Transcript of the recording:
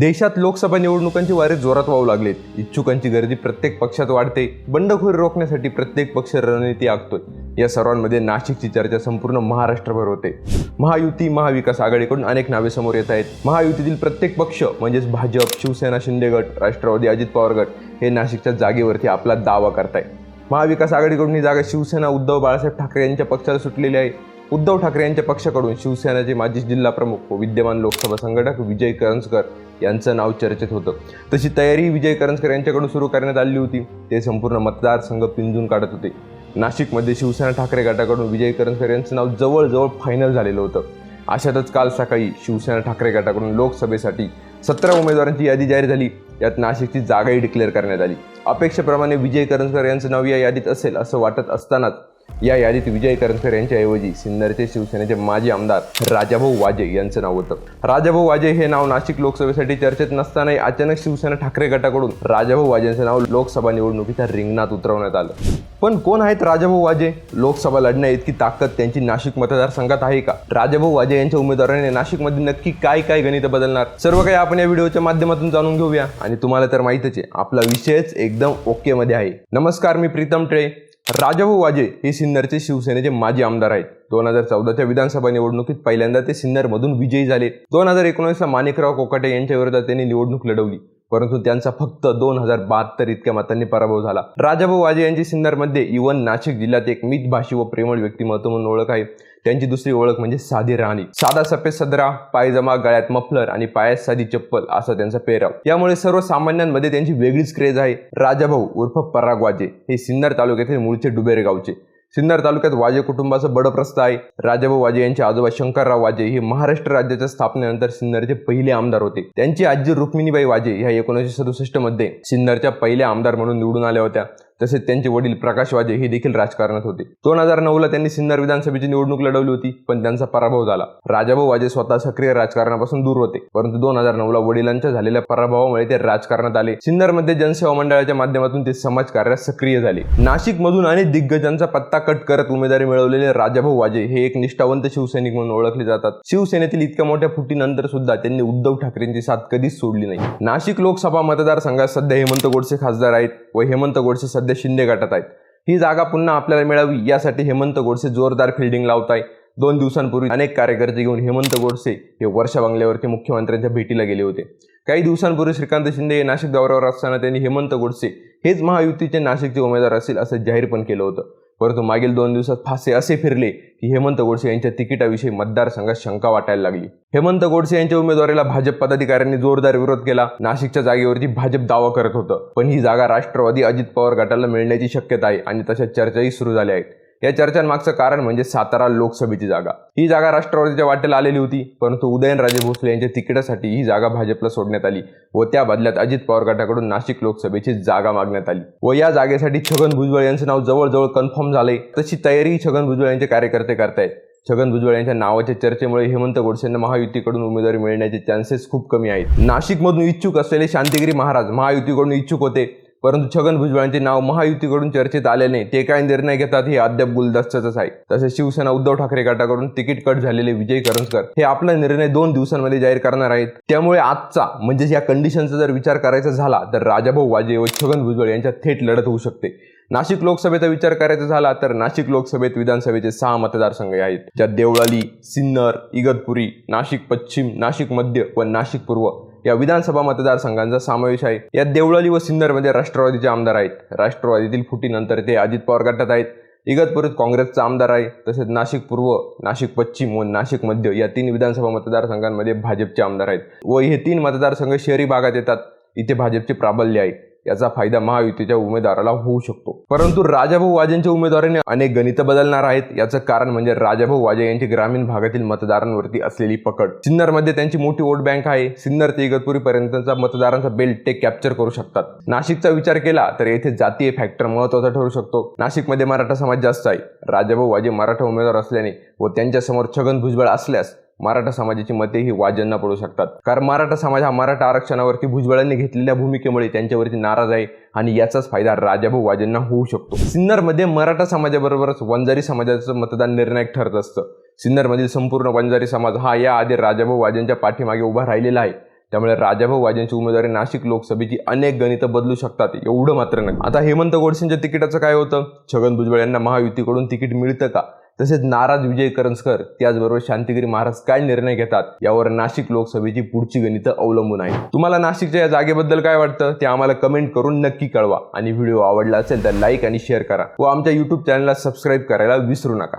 देशात लोकसभा निवडणुकांची वारे जोरात वाहू लागलेत. इच्छुकांची गर्दी प्रत्येक पक्षात वाढते. बंडखोरी रोखण्यासाठी प्रत्येक पक्ष रणनीती आखतोय. या सर्वांमध्ये नाशिकची चर्चा संपूर्ण महाराष्ट्रभर होते. महायुती महाविकास आघाडीकडून अनेक नावे समोर येत आहेत. महायुतीतील प्रत्येक पक्ष म्हणजेच भाजप शिवसेना शिंदे गट राष्ट्रवादी अजित पवार गट हे नाशिकच्या जागेवरती आपला दावा करताय महाविकास आघाडीकडून ही जागा शिवसेना उद्धव बाळासाहेब ठाकरे यांच्या पक्षाला सुटलेली आहे. उद्धव ठाकरे यांच्या पक्षाकडून शिवसेनेचे माजी जिल्हा प्रमुख व विद्यमान लोकसभा संघटक विजय करंजकर यांचं नाव चर्चेत होतं. तशी तयारी विजय करंजकर यांच्याकडून सुरू करण्यात आली होती. ते संपूर्ण मतदारसंघ पिंजून काढत होते. नाशिकमध्ये शिवसेना ठाकरे गटाकडून विजय करंजकर यांचं नाव जवळजवळ फायनल झालेलं होतं. अशातच काल सकाळी शिवसेना ठाकरे गटाकडून लोकसभेसाठी सतरा उमेदवारांची यादी जाहीर झाली. यात नाशिकची जागाही डिक्लेअर करण्यात आली. अपेक्षेप्रमाणे विजय करंजकर यांचं नाव या यादीत असेल असं वाटत असतानाच या यादीत विजय करंजकर यांच्याऐवजी सिन्नरचे शिवसेनेचे माजी आमदार राजाभाऊ वाजे यांचं नाव होतं. राजाभाऊ वाजे हे नाव नाशिक लोकसभेसाठी चर्चेत नसतानाही अचानक शिवसेना ठाकरे गटाकडून राजाभाऊ वाजेंचं नाव लोकसभा निवडणुकीच्या रिंगणात उतरवण्यात आलं. पण कोण आहेत राजाभाऊ वाजे? लोकसभा लढण्या इतकी ताकद त्यांची नाशिक मतदारसंघात आहे का? राजाभाऊ वाजे यांच्या उमेदवाराने नाशिकमध्ये नक्की काय काय गणित बदलणार? सर्व काही आपण या व्हिडिओच्या माध्यमातून जाणून घेऊया. आणि तुम्हाला तर माहितच आहे आपला विषयच एकदम ओके मध्ये आहे. नमस्कार मी प्रीतम टे राजाभाऊ वाजे हे सिन्नरचे शिवसेनेचे माजी आमदार आहेत. दोन हजार चौदाच्या विधानसभा निवडणुकीत पहिल्यांदा ते सिन्नरमधून विजयी झाले. दोन हजार एकोणीसला माणिकराव कोकाटे यांच्या विरोधात त्यांनी निवडणूक लढवली. परंतु त्यांचा फक्त दोन हजार बहात्तर इतक्या मतांनी पराभव झाला. राजाभाऊ वाजे यांची सिन्नरमध्ये इवन नाशिक जिल्ह्यात एक मितभाषी व प्रेमळ व्यक्तिमत्व म्हणून ओळख आहे. त्यांची दुसरी ओळख म्हणजे साधी राणी. साधा सफेद सदरा पायजमा गळ्यात मफलर आणि पायात साधी चप्पल असा त्यांचा पेहराव. यामुळे सर्वसामान्यांमध्ये त्यांची वेगळीच क्रेज आहे. राजाभाऊ उर्फ पराग वाजे हे सिन्नर तालुक्यातील मूळचे डुबेरे गावचे सिन्नर तालुक्यात वाजे कुटुंबाचं बडप्रस्थ आहे. राजाभाऊ वाजे यांचे आजोबा शंकरराव वाजे हे महाराष्ट्र राज्याच्या स्थापनेनंतर सिन्नरचे पहिले आमदार होते. त्यांची आजी रुक्मिणीबाई वाजे ह्या एकोणीसशे सदुसष्टमध्ये सिन्नरच्या पहिल्या आमदार म्हणून निवडून आल्या होत्या. तसेच त्यांचे वडील प्रकाश वाजे हे देखील राजकारणात होते. दोन हजार नऊला त्यांनी सिन्नर विधानसभेची निवडणूक लढवली होती पण त्यांचा पराभव झाला. राजाभाऊ वाजे स्वतः सक्रिय राजकारणापासून दूर होते परंतु दोन हजार नऊला वडिलांच्या झालेल्या पराभवामुळे ते राजकारणात आले. सिन्नरमध्ये जनसेवा मंडळाच्या माध्यमातून ते समाजकार्यात सक्रिय झाले. नाशिक मधून अनेक दिग्गजांचा पत्ता कट करत उमेदवारी मिळवलेले राजाभाऊ वाजे हे एक निष्ठावंत शिवसैनिक म्हणून ओळखले जातात. शिवसेनेतील इतक्या मोठ्या फुटीनंतर सुद्धा त्यांनी उद्धव ठाकरेंची साथ कधीच सोडली नाही. नाशिक लोकसभा मतदारसंघात सध्या हेमंत गोडसे खासदार आहेत. व हेमंत गोडसे सध्या शिंदे गटात आहेत. ही जागा पुन्हा आपल्याला मिळावी यासाठी हेमंत गोडसे जोरदार फिल्डिंग लावत आहे दोन दिवसांपूर्वी अनेक कार्यकर्ते घेऊन हेमंत गोडसे हे वर्षा बंगल्यावरती मुख्यमंत्र्यांच्या भेटीला गेले होते. काही दिवसांपूर्वी श्रीकांत शिंदे हे नाशिक दौऱ्यावर असताना त्यांनी हेमंत गोडसे हेच महायुतीचे नाशिकचे उमेदवार असेल असं जाहीर पण केलं होतं. परंतु मागील दोन दिवसात फासे असे फिरले की हेमंत गोडसे यांच्या तिकिटाविषयी मतदारसंघात शंका वाटायला लागली. हेमंत गोडसे यांच्या उमेदवारीला भाजप पदाधिकाऱ्यांनी जोरदार विरोध केला. नाशिकच्या जागेवरती भाजप दावा करत होतं. पण ही जागा राष्ट्रवादी अजित पवार गटाला मिळण्याची शक्यता आहे आणि तशा चर्चाही सुरू झाल्या आहेत. या चर्चांमागचं कारण म्हणजे सातारा लोकसभेची जागा. ही जागा राष्ट्रवादीच्या वाटेला आलेली होती परंतु उदयनराजे भोसले यांच्या तिकिटासाठी ही जागा भाजपला सोडण्यात आली व त्या बदल्यात अजित पवार गटाकडून नाशिक लोकसभेची जागा मागण्यात आली. व या जागेसाठी छगन भुजबळ यांचं नाव जवळजवळ कन्फर्म झालंय. तशी तयारी छगन भुजबळ यांचे कार्यकर्ते करतायत. छगन भुजबळ यांच्या नावाच्या चर्चेमुळे हेमंत गोडसेंना महायुतीकडून उमेदवारी मिळण्याचे चान्सेस खूप कमी आहेत. नाशिकमधून इच्छुक असलेले शांतिगिरी महाराज महायुतीकडून इच्छुक होते. परंतु छगन भुजबळांचे नाव महायुतीकडून चर्चेत आले नाही ते काय निर्णय घेतात हे अद्याप गुलदस्त्याच आहे. तसेच शिवसेना उद्धव ठाकरे गटाकडून तिकीट कट झालेले विजय करंजकर हे आपला निर्णय दोन दिवसांमध्ये जाहीर करणार आहेत. त्यामुळे आजचा म्हणजेच या कंडिशनचा जर विचार करायचा झाला तर राजाभाऊ वाजे व छगन भुजबळ यांच्यात थेट लढत होऊ शकते. नाशिक लोकसभेचा विचार करायचा झाला तर नाशिक लोकसभेत विधानसभेचे सहा मतदारसंघ आहेत. ज्यात देवळाली सिन्नर इगतपुरी नाशिक पश्चिम नाशिक मध्य व नाशिक पूर्व. या विधानसभा मतदारसंघांचा समावेश आहे. यात देवळाली व सिन्नरमध्ये राष्ट्रवादीचे आमदार आहेत. राष्ट्रवादीतील फुटीनंतर ते अजित पवार गटात आहेत. इगतपुरीत काँग्रेसचा आमदार आहे. तसेच नाशिक पूर्व नाशिक पश्चिम व नाशिक मध्य या तीन विधानसभा मतदारसंघांमध्ये भाजपचे आमदार आहेत. व हे तीन मतदारसंघ शहरी भागात येतात. इथे भाजपचे प्राबल्य आहे. याचा फायदा महायुतीच्या उमेदवाराला होऊ शकतो. परंतु राजाभाऊ वाजेंच्या उमेदवाराने अनेक गणित बदलणार आहेत. याचं कारण म्हणजे राजाभाऊ वाजे यांची ग्रामीण भागातील मतदारांवरती असलेली पकड. सिन्नरमध्ये त्यांची मोठी वोट बँक आहे. सिन्नर ते इगतपुरी पर्यंतचा मतदारांचा बेल्ट ते कॅप्चर करू शकतात. नाशिकचा विचार केला तर येथे जातीय फॅक्टर महत्त्वाचा ठरू शकतो. नाशिकमध्ये मराठा समाज जास्त आहे. राजाभाऊ वाजे मराठा उमेदवार असल्याने व त्यांच्यासमोर छगन भुजबळ असल्यास मराठा समाजाची मते ही पडू शकतात. कारण मराठा समाज हा मराठा आरक्षणावरती भुजबळांनी घेतलेल्या भूमिकेमुळे त्यांच्यावरती नाराज आहे आणि याचाच फायदा राजाभाऊ वाजेंना होऊ शकतो. सिन्नरमध्ये मराठा समाजाबरोबरच वंजारी समाजाचं मतदान निर्णायक ठरत असतं. सिन्नरमधील संपूर्ण वंजारी समाज हा या आधी राजाभाऊ वाजेंच्या पाठीमागे उभा राहिलेला आहे. त्यामुळे राजाभाऊ वाजेंची उमेदवारी नाशिक लोकसभेची अनेक गणितं बदलू शकतात एवढं मात्र नाही. आता हेमंत गोडसेंच्या तिकिटाचं काय होतं? छगन भुजबळ यांना महायुतीकडून तिकीट मिळतं का? तसेच नाराज विजय करंजकर त्याचबरोबर शांतिगिरी महाराज काय निर्णय घेतात यावर नाशिक लोकसभेची पुढची गणितं अवलंबून आहे तुम्हाला नाशिकच्या या जागेबद्दल काय वाटतं ते आम्हाला कमेंट करून नक्की कळवा. आणि व्हिडिओ आवडला असेल तर लाईक आणि शेअर करा व आमच्या युट्यूब चॅनलला सबस्क्राईब करायला विसरू नका.